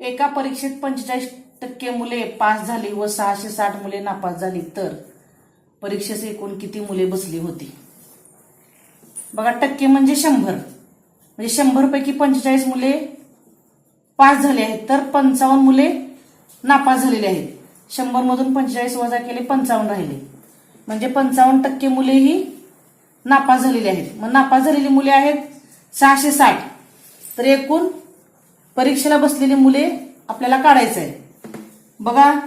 एका परीक्षेत पंचेचाळीस टक्के मुले पास झाली व सहाशे साठ मुले नापास झाली तर परीक्षेस एकूण किती मुले बसली होती? बघा टक्के म्हणजे शंभर. म्हणजे शंभर पैकी पंचेचाळीस मुले पास झाले आहेत तर पंचावन्न मुले नापास झालेले आहेत. शंभर मधून पंचेचाळीस वजा केले पंचावन्न राहिले. म्हणजे पंचावन्न टक्के मुले ही नापास झालेली आहेत. मग नापास झालेली मुले आहेत सहाशे साठ. तर एकूण परीक्षेला बसलेली मुले आपल्याला काढायचं आहे बघा.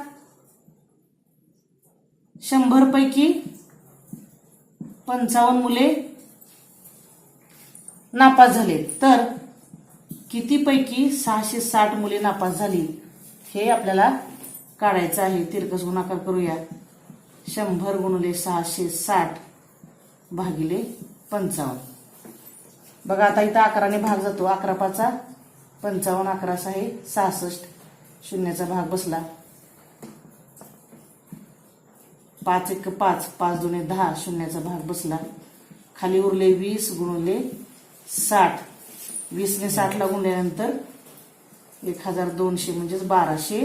शंभर पैकी पंचावन्न मुले नापास झाले. तर किती पैकी सहाशे साठ मुले नापास झाली हे आपल्याला काढायचं आहे. तिरकस गुणाकार करूया. शंभर गुणुले सहाशे साठ भागिले पंचावन्न. बघा आता इथं अकराने भाग जातो. अकरा पाचा पंचावन्न अकरा आहे सहासष्ट. शून्याचा भाग बसला. पाच एक पाच पाच दोन दहा शून्याचा भाग बसला. खाली उरले वीस गुणले साठ. वीसने साठला गुणल्यानंतर एक हजार दोनशे म्हणजेच बाराशे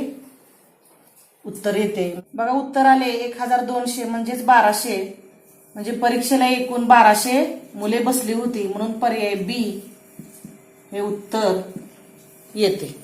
उत्तर येते. बघा उत्तर आले. एक हजार दोनशे म्हणजेच बाराशे. म्हणजे परीक्षेला एकूण बाराशे मुले बसली होती. म्हणून पर्याय बी हे उत्तर. येते.